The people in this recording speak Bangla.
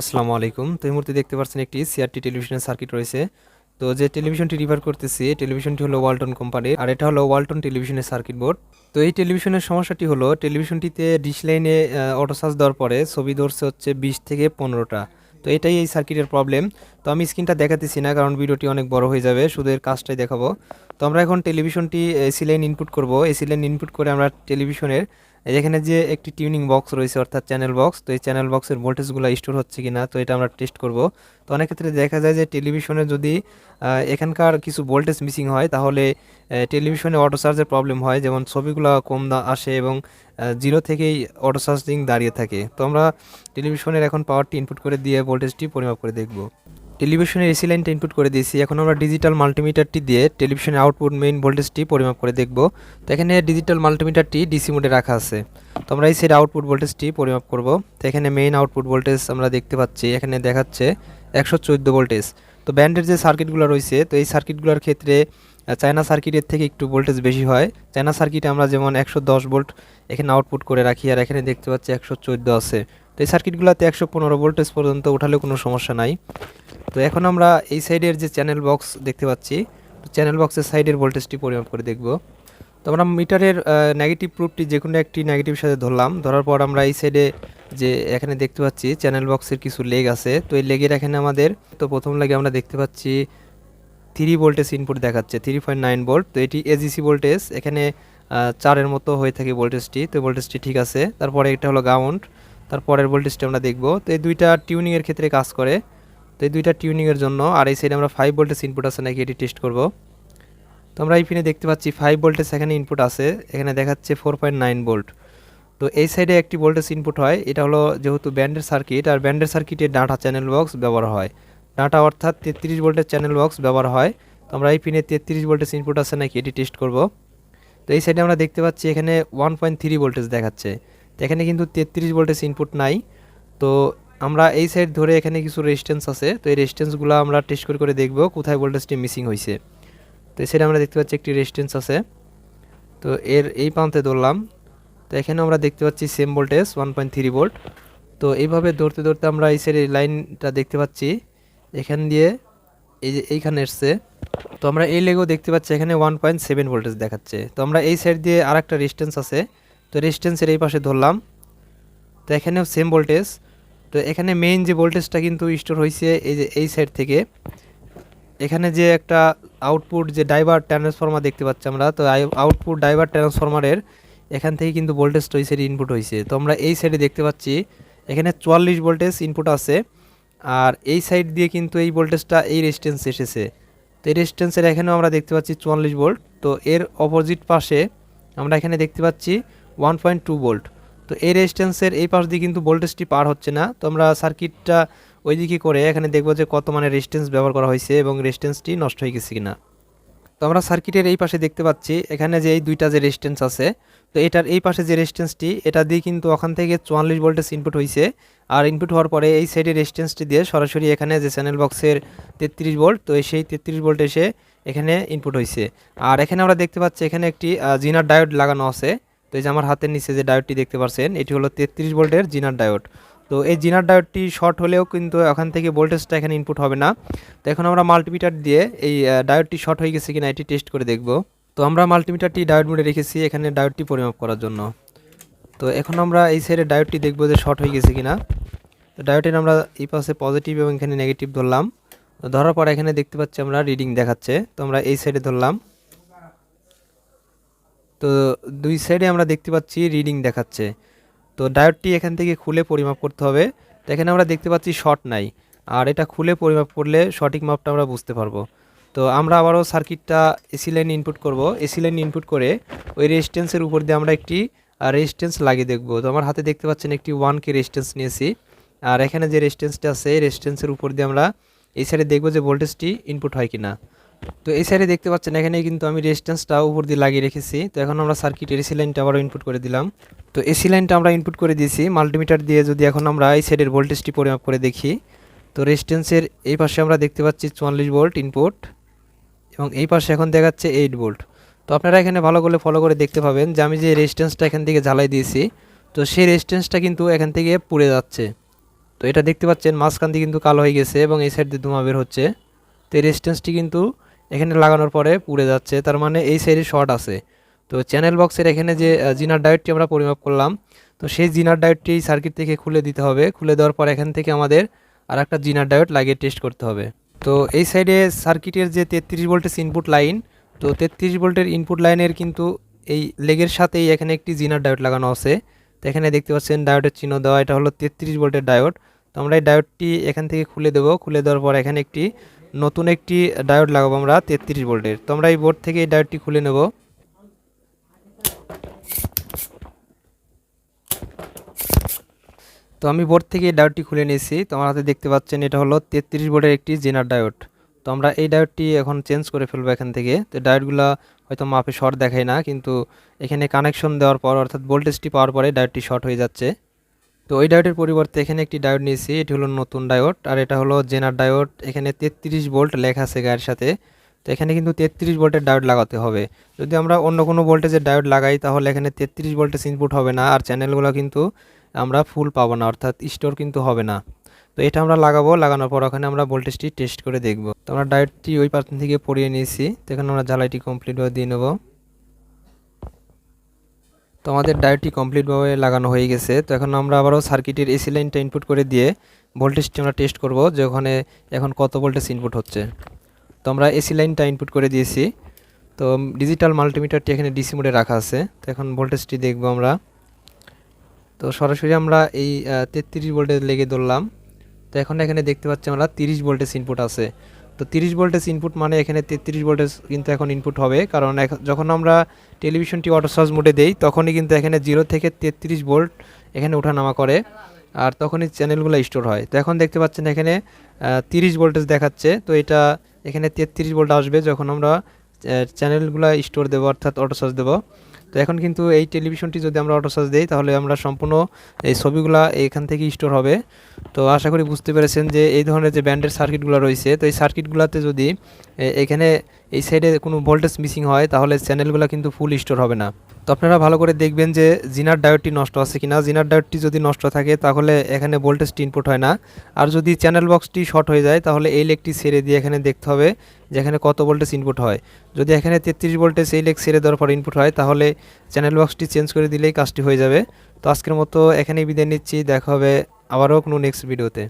আসসালামু আলাইকুম। তো এই মুহূর্তে দেখতে পাচ্ছেন একটি সিআরটি টেলিভিশনের সার্কিট রয়েছে। তো যে টেলিভিশনটি রিভার করতেছি, এই টেলিভিশনটি হলো ওয়ালটন কোম্পানির, আর এটা হলো ওয়ালটন টেলিভিশনের সার্কিট বোর্ড। তো এই টেলিভিশনের সমস্যাটি হলো, টেলিভিশনটিতে ডিশ লাইনে অটো চার্জ দেওয়ার পরে ছবি ধরছে হচ্ছে বিশ থেকে পনেরোটা। তো এটাই এই সার্কিটের প্রবলেম তো আমি স্ক্রিনটা দেখাতেছি না, কারণ ভিডিওটি অনেক বড় হয়ে যাবে, শুধু এর কাজটাই দেখাবো। তো আমরা এখন টেলিভিশনটি এসি লাইন ইনপুট করব। এসি লাইন ইনপুট করে আমরা টেলিভিশনের এখানে যে একটি টিউনিং বক্স রয়েছে, অর্থাৎ চ্যানেল বক্স তো এই চ্যানেল বক্সের ভোল্টেজগুলো স্টোর হচ্ছে কিনা, তো এটা আমরা টেস্ট করব। তো অনেক ক্ষেত্রে দেখা যায় যে টেলিভিশনে যদি এখানকার কিছু ভোল্টেজ মিসিং হয়, তাহলে টেলিভিশনে অটো চার্জের প্রবলেম হয়। যেমন ছবিগুলো কম আসে এবং জিরো থেকেই অটো চার্জিং দাঁড়িয়ে থাকে। তো আমরা টেলিভিশনের এখন পাওয়ারটি ইনপুট করে দিয়ে ভোল্টেজটি পরিমাপ করে দেখব। টেলিভিশনের এসি লাইনটা ইনপুট করে দিয়েছি। এখন আমরা ডিজিটাল মাল্টিমিটারটি দিয়ে টেলিভিশনের আউটপুট মেইন ভোল্টেজটি পরিমাপ করে দেখব। তো এখানে ডিজিটাল মাল্টিমিটারটি ডিসি মোডে রাখা আছে। তো আমরা এই সাইড আউটপুট ভোল্টেজটি পরিমাপ করব। তো এখানে মেইন আউটপুট ভোল্টেজ আমরা দেখতে পাচ্ছি। এখানে দেখাচ্ছে একশো চোদ্দ ভোল্টেজ তো ব্যান্ডের যে সার্কিটগুলো রয়েছে, তো এই সার্কিটগুলোর ক্ষেত্রে চায়না সার্কিটের থেকে একটু ভোল্টেজ বেশি হয়। চায়না সার্কিটে আমরা যেমন একশো দশ ভোল্ট এখানে আউটপুট করে রাখি। আর এখানে দেখতে পাচ্ছি একশো চোদ্দ আছে। তো এই সার্কিটগুলোতে একশো পনেরো ভোল্টেজ পর্যন্ত উঠালে কোনো সমস্যা নাই। তো এখন আমরা এই সাইডের যে চ্যানেল বক্স দেখতে পাচ্ছি চ্যানেল বক্সের সাইডের ভোল্টেজটি পরিমাপ করে দেখব। তো আমরা মিটারের নেগেটিভ প্রুফটি যে কোনো একটি নেগেটিভ সাথে ধরলাম। ধরার পর আমরা এই সাইডে যে এখানে দেখতে পাচ্ছি চ্যানেল বক্সের কিছু লেগ আছে। তো এই লেগের এখানে আমাদের, তো প্রথম লেগে আমরা দেখতে পাচ্ছি থ্রি ভোল্টেজ ইনপুট দেখাচ্ছে থ্রি পয়েন্ট নাইন ভোল্ট তো এটি এজিসি ভোল্টেজ এখানে চারের মতো হয়ে থাকে ভোল্টেজটি তো ভোল্টেজটি ঠিক আছে। তারপরে এটা হলো গ্রাউন্ড তারপরের ভোল্টেজটি আমরা দেখব। তো এই দুইটা টিউনিংয়ের ক্ষেত্রে কাজ করে। তো এই দুইটা টিউনিংয়ের জন্য আর এই সাইডে আমরা ফাইভ ভোল্টেজ ইনপুট আছে নাকি এটি টেস্ট করব। তো আমরা এই দেখতে পাচ্ছি ফাইভ ভোল্টেজ এখানে ইনপুট আছে, এখানে দেখাচ্ছে ফোর পয়েন্ট নাইন ভোল্ট তো এই সাইডে একটি ভোল্টেজ ইনপুট হয়, এটা হলো যেহেতু ব্যান্ডের সার্কিট আর ব্যান্ডের সার্কিটে ডাটা চ্যানেল বক্স ব্যবহার হয়। ডাটা অর্থাৎ তেত্রিশ ভোল্টের চ্যানেল বক্স ব্যবহার হয়। তো আমরা এই পিনে তেত্রিশ ভোল্টেজ ইনপুট আছে নাকি এটি টেস্ট করব। তো এই সাইডে আমরা দেখতে পাচ্ছি এখানে ওয়ান পয়েন্ট থ্রি ভোল্টেজ দেখাচ্ছে। তো এখানে কিন্তু তেত্রিশ ভোল্টেজ ইনপুট নাই। তো আমরা এই সাইড ধরে এখানে কিছু রেজিস্ট্যান্স আছে। তো এই রেজিস্ট্যান্সগুলো আমরা টেস্ট করে করে দেখব কোথায় ভোল্টেজটি মিসিং হয়েছে তো এই সাইডে আমরা দেখতে পাচ্ছি একটি রেজিস্ট্যান্স আছে। তো এর এই প্রান্তে ধরলাম। তো এখানে আমরা দেখতে পাচ্ছি same voltage one point three volt তো এইভাবে ধরতে ধরতে আমরা এই সাইডে লাইনটা দেখতে পাচ্ছি। এখান দিয়ে এই যে এইখানে এসছে। তো আমরা এই লেগেও দেখতে পাচ্ছি এখানে ওয়ান পয়েন্ট সেভেন ভোল্টেজ দেখাচ্ছে। তো আমরা এই সাইড দিয়ে আর একটা রেজিস্ট্যান্স আছে। তো রেজিস্ট্যান্সের এই পাশে ধরলাম। তো এখানেও সেম ভোল্টেজ তো এখানে মেইন যে ভোল্টেজটা কিন্তু স্টোর হয়েছে এই যে এই সাইড থেকে। এখানে যে একটা আউটপুট যে ডাইভার ট্রান্সফর্মার দেখতে পাচ্ছি আমরা, তো আউটপুট ডাইভার ট্রান্সফর্মারের এখান থেকে কিন্তু ভোল্টেজটা ওই সাইডে ইনপুট হয়েছে তো আমরা এই সাইডে দেখতে পাচ্ছি, এখানে চুয়াল্লিশ ভোল্টেজ ইনপুট আছে। আর এই সাইড দিয়ে কিন্তু এই ভোল্টেজটা এই রেজিস্ট্যান্স এসেছে। তো এই রেজিস্ট্যান্সের এখানেও আমরা দেখতে পাচ্ছি চুয়াল্লিশ ভোল্ট তো এর অপোজিট পাশে আমরা এখানে দেখতে পাচ্ছি ওয়ান পয়েন্ট টু ভোল্ট তো এই রেজিস্ট্যান্সের এই পাশ দিয়ে কিন্তু ভোল্টেজটি পার হচ্ছে না। তো আমরা সার্কিটটা ওইদিকে করে এখানে দেখব যে কত মানে রেজিস্ট্যান্স ব্যবহার করা হয়েছে এবং রেজিস্ট্যান্সটি নষ্ট হয়ে গেছে কিনা। তো আমরা সার্কিটের এই পাশে দেখতে পাচ্ছি, এখানে যে এই দুইটা যে রেজিস্ট্যান্স আছে, তো এটার এই পাশে যে রেজিস্ট্যান্সটি এটা দিয়ে কিন্তু ওখান থেকে চুয়াল্লিশ ভোল্টেজ ইনপুট হয়েছে আর ইনপুট হওয়ার পরে এই সাইডে রেজিস্ট্যান্সটি দিয়ে সরাসরি এখানে যে চ্যানেল বক্সের তেত্রিশ ভোল্ট তো সেই তেত্রিশ ভোল্ট এসে এখানে ইনপুট হয়েছে আর এখানে আমরা দেখতে পাচ্ছি, এখানে একটি জিনার ডায়োড লাগানো আছে। তো এই যে আমার হাতের নিচে যে ডায়োডটি দেখতে পাচ্ছেন এটি হলো তেত্রিশ ভোল্টের জিনার ডায়োড তো এই জিনার ডায়োডটি শর্ট হলেও কিন্তু ওখান থেকে ভোল্টেজটা এখানে ইনপুট হবে না। তো এখন আমরা মাল্টিমিটার দিয়ে এই ডায়োডটি শর্ট হয়ে গেছে কিনা এটি টেস্ট করে দেখব। তো আমরা মাল্টিমিটারটি ডায়োড মোডে রেখেছি এখানে ডায়োডটি পরিমাপ করার জন্য। তো এখন আমরা এই সাইডে ডায়োডটি দেখব যে শর্ট হয়ে গেছে কিনা। তো ডায়োডের আমরা এই পাশে পজিটিভ এবং এখানে নেগেটিভ ধরলাম। ধরার পর এখানে দেখতে পাচ্ছি আমরা রিডিং দেখাচ্ছে। তো আমরা এই সাইডে ধরলাম। তো দুই সাইডে আমরা দেখতে পাচ্ছি রিডিং দেখাচ্ছে। তো ডায়োডটি এখান থেকে খুলে পরিমাপ করতে হবে। তো এখানে আমরা দেখতে পাচ্ছি শর্ট নাই। আর এটা খুলে পরিমাপ করলে সঠিক মাপটা আমরা বুঝতে পারব। তো আমরা আবারও সার্কিটটা এসি লাইন ইনপুট করব। এসি লাইন ইনপুট করে ওই রেজিস্ট্যান্সের উপর দিয়ে আমরা একটি রেজিস্ট্যান্স লাগিয়ে দেখব। তো আমার হাতে দেখতে পাচ্ছেন একটি ওয়ান কে রেজিস্ট্যান্স নিয়েছি। আর এখানে যে রেজিস্ট্যান্সটা আছে রেজিস্ট্যান্সের উপর দিয়ে আমরা এই সাইডে দেখব যে ভোল্টেজটি ইনপুট হয় কিনা। তো এই সাইডে দেখতে পাচ্ছেন এখানে কিন্তু আমি রেজিস্ট্যান্সটা উপর দিয়ে লাগিয়ে রেখেছি। তো এখন আমরা সার্কিটের এসি লাইনটা আবারও ইনপুট করে দিলাম। তো এসি লাইনটা আমরা ইনপুট করে দিয়েছি। মাল্টিমিটার দিয়ে যদি এখন আমরা এই সাইডের ভোল্টেজটি পরিমাপ করে দেখি, তো রেজিস্ট্যান্সের এই পাশে আমরা দেখতে পাচ্ছি চুয়াল্লিশ ভোল্ট ইনপুট এবং এই পাশে এখন দেখাচ্ছে এইট ভোল্ট তো আপনারা এখানে ভালো করে ফলো করে দেখতে পাবেন যে আমি যে রেজিস্ট্যান্সটা এখান থেকে জ্বালাই দিয়েছি, তো সেই রেজিস্ট্যান্সটা কিন্তু এখান থেকে পুড়ে যাচ্ছে। তো এটা দেখতে পাচ্ছেন, মাঝখান দিয়ে কিন্তু কালো হয়ে গেছে এবং এই সাইড দিয়ে ধোঁয়া বের হচ্ছে। তো এই রেজিস্ট্যান্সটি কিন্তু এখানে লাগানোর পরে পুড়ে যাচ্ছে। তার মানে এই সাইডে শর্ট আছে। তো চ্যানেল বক্সের এখানে যে জিনার ডায়োডটি আমরা পরিমাপ করলাম, তো সেই জিনার ডায়োডটি সার্কিট থেকে খুলে দিতে হবে। খুলে দেওয়ার পর এখান থেকে আমাদের আর একটা জিনার ডায়োড লাগিয়ে টেস্ট করতে হবে। তো এই সাইডে সার্কিটের যে তেত্রিশ ভোল্টেজ ইনপুট লাইন তো তেত্রিশ ভোল্টের ইনপুট লাইনের কিন্তু এই লেগের সাথেই এখানে একটি জিনার ডায়োড লাগানো আছে। তো এখানে দেখতে পাচ্ছেন ডায়োডের চিহ্ন দেওয়া, এটা হলো তেত্রিশ ভোল্টের ডায়োড তো আমরা এই ডায়োডটি এখান থেকে খুলে দেবো। খুলে দেওয়ার পর এখানে একটি নতুন একটি ডায়োড লাগাবো আমরা, তেত্রিশ ভোল্টের। তো আমরা এই বোর্ড থেকে এই ডায়োডটি খুলে নেব। তো আমি বোর্ড থেকে এই ডায়োডটি খুলে নিয়েছি। তো আমার হাতে দেখতে পাচ্ছেন এটা হলো তেত্রিশ ভোল্টের একটি জেনার ডায়োড। তো আমরা এই ডায়োডটি এখন চেঞ্জ করে ফেলব এখান থেকে। তো ডায়োডগুলো হয়তো মাপে শর্ট দেখায় না, কিন্তু এখানে কানেকশন দেওয়ার পর, অর্থাৎ ভোল্টেজটি পাওয়ার পরে ডায়োডটি শর্ট হয়ে যাচ্ছে। তো ওই ডায়োডের পরিবর্তে এখানে একটি ডায়োড নিয়েছি, এটি হলো নতুন ডায়োড, আর এটা হলো জেনার ডায়োড। এখানে তেত্রিশ ভোল্ট লেখা আছে গায়ের সাথে। তো এখানে কিন্তু তেত্রিশ ভোল্টের ডায়োড লাগাতে হবে। যদি আমরা অন্য কোনো ভোল্টেজের ডায়োড লাগাই, তাহলে এখানে তেত্রিশ ভোল্টেজ ইনপুট হবে না, আর চ্যানেলগুলো কিন্তু আমরা ফুল পাবো না, অর্থাৎ স্টোর কিন্তু হবে না। তো এটা আমরা লাগাবো, লাগানোর পর ওখানে আমরা ভোল্টেজটি টেস্ট করে দেখব। তো আমরা ডায়োডটি ওই পার্সন থেকে পরিয়ে নিয়েছি। তো এখানে আমরা জ্বালাইটি কমপ্লিটভাবে দিয়ে নেব। তো আমাদের ডায়োডটি কমপ্লিটভাবে লাগানো হয়ে গেছে। তো এখন আমরা আবারও সার্কিটের এসি লাইনটা ইনপুট করে দিয়ে ভোল্টেজটি আমরা টেস্ট করব যে ওখানে এখন কত ভোল্টেজ ইনপুট হচ্ছে। তো আমরা এসি লাইনটা ইনপুট করে দিয়েছি। তো ডিজিটাল মাল্টিমিটারটি এখানে ডিসি মোডে রাখা আছে। তো এখন ভোল্টেজটি দেখব আমরা। তো সরাসরি আমরা এই তেত্রিশ ভোল্টেজ লেগে ধরলাম। তো এখন এখানে দেখতে পাচ্ছি আমরা তিরিশ ভোল্টেজ ইনপুট আছে। তো তিরিশ ভোল্টেজ ইনপুট মানে এখানে তেত্রিশ ভোল্টেজ কিন্তু এখন ইনপুট হবে। কারণ যখন আমরা টেলিভিশনটি অটো চার্জ মোডে দেই, তখনই কিন্তু এখানে জিরো থেকে তেত্রিশ ভোল্ট এখানে ওঠানামা করে আর তখনই চ্যানেলগুলো স্টোর হয়। তো এখন দেখতে পাচ্ছেন এখানে তিরিশ ভোল্টেজ দেখাচ্ছে। তো এটা এখানে তেত্রিশ ভোল্ট আসবে যখন আমরা চ্যানেলগুলো স্টোর দেবো, অর্থাৎ অটো চার্জ দেবো। তো এখন কিন্তু এই টেলিভিশনটি যদি আমরা অটো সার্চ দিই, তাহলে আমরা সম্পূর্ণ এই ছবিগুলো এখান থেকে স্টোর হবে। তো আশা করি বুঝতে পেরেছেন যে এই ধরনের যে ব্যান্ডের সার্কিটগুলো রয়েছে, তো এই সার্কিটগুলোতে যদি এখানে এই সাইডে কোনো ভোল্টেজ মিসিং হয়, তাহলে চ্যানেলগুলো কিন্তু ফুল স্টোর হবে না। তো আপনারা ভালো করে দেখবেন যে জিনার ডায়োডটি নষ্ট আছে কিনা। জিনার ডায়োডটি যদি নষ্ট থাকে, তাহলে এখানে ভোল্টেজটি ইনপুট হয় না। আর যদি চ্যানেল বক্সটি শর্ট হয়ে যায়, তাহলে এই লেগটি ছেড়ে দিয়ে এখানে দেখতে হবে যে এখানে কত ভোল্টেজ ইনপুট হয়। যদি এখানে তেত্রিশ ভোল্টেজ এই লেগ ছেড়ে দেওয়ার পর ইনপুট হয়, তাহলে চ্যানেল বক্সটি চেঞ্জ করে দিলেই কাজটি হয়ে যাবে। তো আজকের মতো এখানেই বিদায় নিচ্ছি। দেখা হবে আবারও কোনো নেক্সট ভিডিওতে